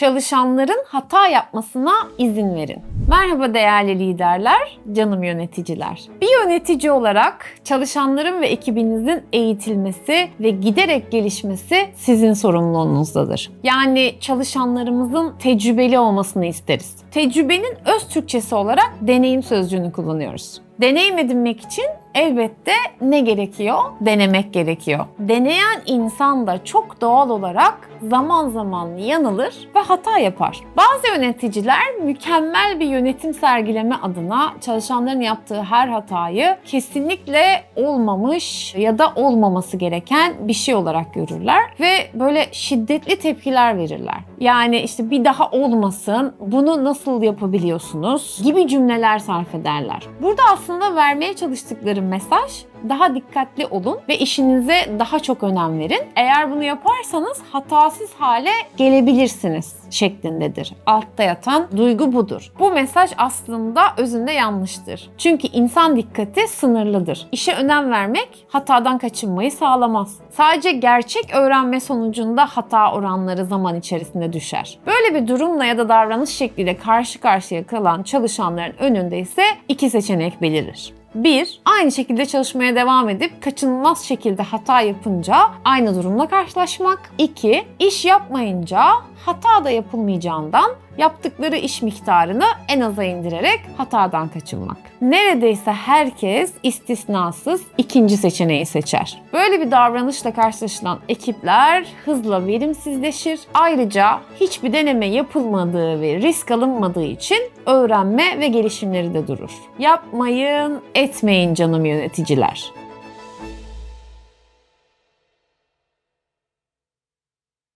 Çalışanların hata yapmasına izin verin. Merhaba değerli liderler, canım yöneticiler. Bir yönetici olarak çalışanların ve ekibinizin eğitilmesi ve giderek gelişmesi sizin sorumluluğunuzdadır. Yani çalışanlarımızın tecrübeli olmasını isteriz. Tecrübenin öz Türkçesi olarak deneyim sözcüğünü kullanıyoruz. Deneyim edinmek için elbette ne gerekiyor? Denemek gerekiyor. Deneyen insan da çok doğal olarak zaman zaman yanılır ve hata yapar. Bazı yöneticiler mükemmel bir yönetim sergileme adına çalışanların yaptığı her hatayı kesinlikle olmamış ya da olmaması gereken bir şey olarak görürler ve böyle şiddetli tepkiler verirler. Yani işte bir daha olmasın, bunu nasıl yapabiliyorsunuz gibi cümleler sarf ederler. Burada aslında vermeye çalıştıkları mesaj daha dikkatli olun ve işinize daha çok önem verin. Eğer bunu yaparsanız hatasız hale gelebilirsiniz şeklindedir. Altta yatan duygu budur. Bu mesaj aslında özünde yanlıştır. Çünkü insan dikkati sınırlıdır. İşe önem vermek hatadan kaçınmayı sağlamaz. Sadece gerçek öğrenme sonucunda hata oranları zaman içerisinde düşer. Böyle bir durumla ya da davranış şekliyle karşı karşıya kalan çalışanların önünde ise iki seçenek belirir. 1. Aynı şekilde çalışmaya devam edip kaçınılmaz şekilde hata yapınca aynı durumla karşılaşmak. 2. İş yapmayınca hata da yapılmayacağından yaptıkları iş miktarını en aza indirerek hatadan kaçınmak. Neredeyse herkes istisnasız ikinci seçeneği seçer. Böyle bir davranışla karşılaşılan ekipler hızla verimsizleşir. Ayrıca hiçbir deneme yapılmadığı ve risk alınmadığı için öğrenme ve gelişimleri de durur. Yapmayın, etmeyin canım yöneticiler.